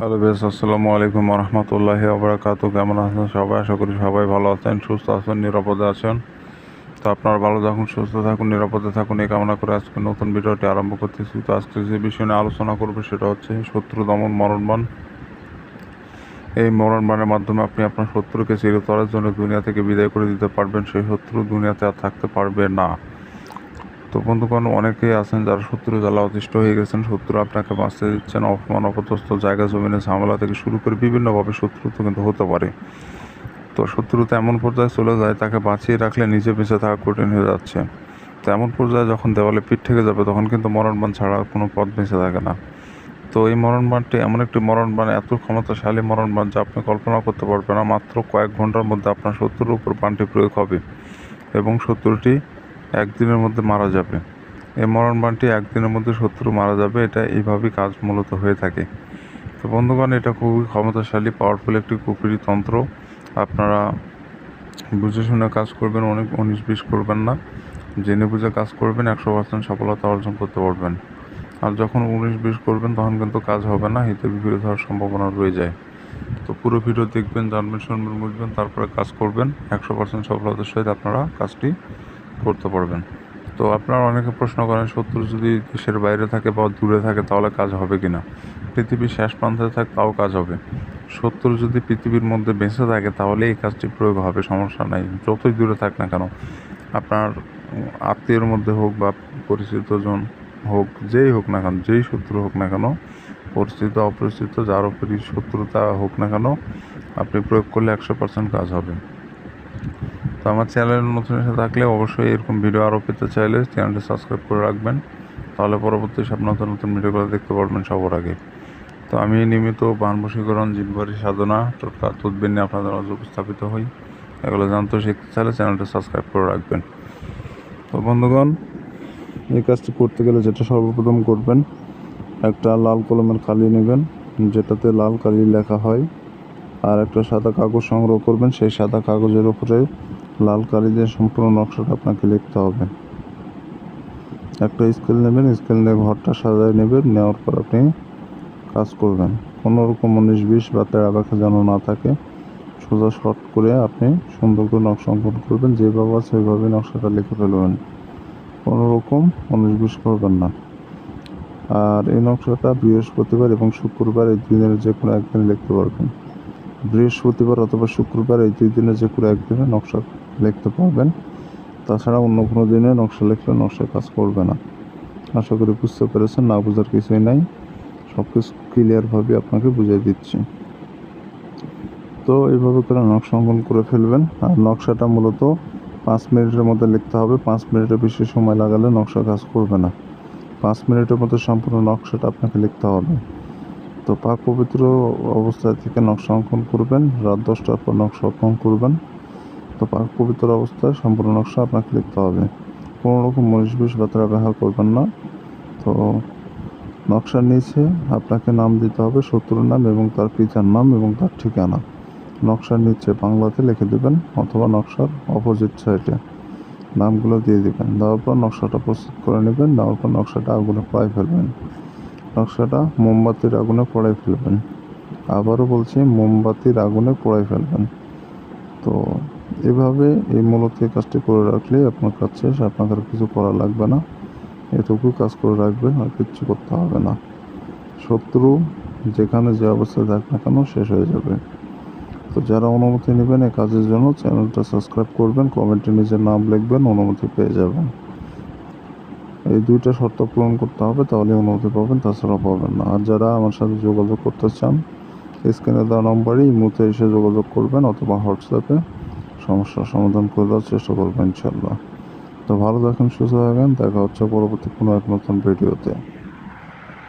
Hello বেশ আসসালামু আলাইকুম রহমতুল্লাহি আবরাকাতু কেমন আছেন সবাই? আশা করি সবাই ভালো আছেন, সুস্থ আছেন, নিরাপদে আছেন। তো আপনারা ভালো থাকুন, সুস্থ থাকুন, নিরাপদে থাকুন। এই কামনা করে আজকে নতুন ভিডিওটি আরম্ভ করতেছি। তো আজকে যে বিষয় নিয়ে আলোচনা করব সেটা হচ্ছে শত্রু দমন মরণবান এই মরণবানের মাধ্যমে আপনি আপনার শত্রুকে চিরতরের জন্য দুনিয়া থেকে বিদায় করে দিতে পারবেন। সেই শত্রু দুনিয়াতে আর থাকতে পারবে না। তো বন্ধুগণ অনেকেই আছেন যারা শত্রু জ্বালা অতিষ্ঠ হয়ে গেছেন, শত্রু আপনাকে বাঁচতে দিচ্ছেন, অপমান, অপদস্থ জায়গা, জমিনে ঝামেলা থেকে শুরু করে বিভিন্নভাবে শত্রু তো কিন্তু হতে পারে। তো শত্রুতা এমন পর্যায়ে চলে যায়, তাকে বাঁচিয়ে রাখলে নিজে বেঁচে থাকা কঠিন হয়ে যাচ্ছে। তো এমন পর্যায়ে যখন দেওয়ালে পিঠ থেকে যাবে, তখন কিন্তু মরণবান ছাড়া কোনো পথ বেঁচে থাকে না। তো এই মরণবানটি এমন একটি মরণবান এত ক্ষমতাশালী মরণবান যা আপনি কল্পনা করতে পারবেন না, মাত্র কয়েক ঘণ্টার মধ্যে আপনার শত্রুর উপর বানটি প্রয়োগ হবে। এবং শত্রুটি একদিনের মধ্যে মারা যাবে। এই মরণ বানটি একদিনের মধ্যে শত্রু মারা যাবে, এটা এইভাবেই কাজ মূলত হয়ে থাকে। তো বন্ধুগণ, এটা খুবই ক্ষমতাশালী পাওয়ারফুল একটি কুপিরি তন্ত্র। আপনারা বুঝে শুনে কাজ করবেন, অনেক উনিশ বিশ করবেন না। জেনে বুঝে কাজ করবেন, একশো পার্সেন্ট সফলতা অর্জন করতে পারবেন। আর যখন উনিশ বিশ করবেন, তখন কিন্তু কাজ হবে না, হিতে বিপরীত হওয়ার সম্ভাবনা রয়ে যায়। তো পুরো ভিডিও দেখবেন, জানবেন, শুনবেন, বুঝবেন, তারপরে কাজ করবেন। একশো পার্সেন্ট সফলতার সহিত আপনারা কাজটি করতে পারবেন। তো আপনারা অনেকে প্রশ্ন করেন, শত্রু যদি দেশের বাইরে থাকে বা দূরে থাকে, তাহলে কাজ হবে কি না পৃথিবীর শেষ প্রান্তে থাকে, তাও কাজ হবে। শত্রু যদি পৃথিবীর মধ্যে বেঁচে থাকে, তাহলে এই কাজটি প্রয়োগ হবে, সমস্যা নাই। যতই দূরে থাক না কেন, আপনার আত্মীয়ের মধ্যে হোক বা পরিচিত জন হোক, যেই হোক না কেন, যেই শত্রু হোক না কেন, পরিচিত, অপরিচিত, যার উপরই শত্রুতা হোক না কেন, আপনি প্রয়োগ করলে একশো পার্সেন্ট কাজ হবে। আমার চ্যানেল নতুন এসে থাকলে অবশ্যই এরকম ভিডিও আরও পেতে চাইলে চ্যানেলটি সাবস্ক্রাইব করে রাখবেন। তাহলে পরবর্তী সব নতুন নতুন ভিডিওগুলো দেখতে পারবেন সবার আগে। তো আমি নিয়মিত বান বশীকরণ জিনবাড়ি সাধনা টোটকা তদবির নিয়ে আপনাদের মাঝে উপস্থাপিত হই। এগুলো জানতে শিখতে চাইলে চ্যানেলটা সাবস্ক্রাইব করে রাখবেন। তো বন্ধুগণ, এই কাজটি করতে গেলে যেটা সর্বপ্রথম করবেন, একটা লাল কলমের কালি নেবেন, যেটাতে লাল কালি লেখা হয়। আর একটা সাদা কাগজ সংগ্রহ করবেন, সেই সাদা কাগজের উপরে লাল কালি দিয়ে সম্পূর্ণ নকশাটা আপনাকে লিখতে হবে। একটা স্কেল নেবেন স্কেল নিয়ে ঘরটা সাজায় নেবেন, নেওয়ার পর আপনি কাজ করবেন। কোনো রকম উনিশ, বিশ বা তেরা বাঁকা যেন না থাকে, সোজা শর্ট করে আপনি সুন্দর করে নকশা অঙ্কন করবেন। যেভাবে আছে ওইভাবে নকশাটা লিখে ফেলবেন। কোনো রকম উনিশ, বিশ করবেন না। আর এই নকশাটা বৃহস্পতিবার এবং শুক্রবার এই দিনের যে কোনো একদিন লিখতে পারবেন। বৃহস্পতিবার অথবা শুক্রবার এই দুই দিনে যে কোনো একদিনে নকশা লিখতে পারবেন। তাছাড়া অন্য কোনো দিনে নকশা লিখলে নকশায় কাজ করবে না। আশা করি বুঝতে পেরেছেন, না বোঝার কিছুই নাই। সব কিছু ক্লিয়ারভাবে আপনাকে বুঝিয়ে দিচ্ছি। তো এইভাবে করে নকশা অঙ্কন করে ফেলবেন। আর নকশাটা মূলত পাঁচ মিনিটের মধ্যে লিখতে হবে। পাঁচ মিনিটের বেশি সময় লাগালে নকশা কাজ করবে না। পাঁচ মিনিটের মধ্যে সম্পূর্ণ নকশাটা আপনাকে লিখতে হবে। তো পাক পবিত্র অবস্থা থেকে নকশা অঙ্কন করবেন, রাত দশটার পর নকশা অঙ্কন করবেন। তো পাক পবিত্র অবস্থায় সম্পূর্ণ নকশা আপনাকে লিখতে হবে। কোনো রকম মনীষ বিষ বা ব্যবহার করবেন না। তো নকশার নিচে আপনাকে নাম দিতে হবে, শত্রুর নাম এবং তার পিতার নাম এবং তার ঠিকানা। নকশার নিচে বাংলাতে লিখে দেবেন অথবা নকশার অপোজিট সাইডে নামগুলো দিয়ে দেবেন। দেওয়ার পর নকশাটা প্রস্তুত করে নেবেন, দেওয়ার পর নকশাটা আগুনে পড়াই ফেলবেন। নকশাটা মোমবাতির আগুনে পড়াই ফেলবেন। আবারও বলছি, মোমবাতির আগুনে পড়াই ফেলবেন। তো এভাবে এই মূলত এই কাজটি করে রাখলে আপনার কাজ শেষ আপনাকে আর কিছু করা লাগবে না। এটুকু কাজ করে রাখবেন, আর কিচ্ছু করতে হবে না। শত্রু যেখানে যে অবস্থায় থাক না কেন, শেষ হয়ে যাবে। তো যারা অনুমতি নেবেন এই কাজের জন্য, চ্যানেলটা সাবস্ক্রাইব করবেন, কমেন্টে নিজের নাম লিখবেন, অনুমতি পেয়ে যাবেন। এই দুইটা শর্ত পূরণ করতে হবে, তাহলে অনুমতি পাবেন, তাছাড়া পাবেন না। আর যারা আমার সাথে যোগাযোগ করতে চান, স্ক্রিনে দেওয়া নম্বরে ইমুতে এসে যোগাযোগ করবেন অথবা হোয়াটসঅ্যাপে সমস্যার সমাধান করে দেওয়ার চেষ্টা করবেন ইনশাল্লাহ তো ভালো থাকেন, সুস্থ থাকেন, দেখা হচ্ছে পরবর্তী কোনো এক নতুন ভিডিওতে।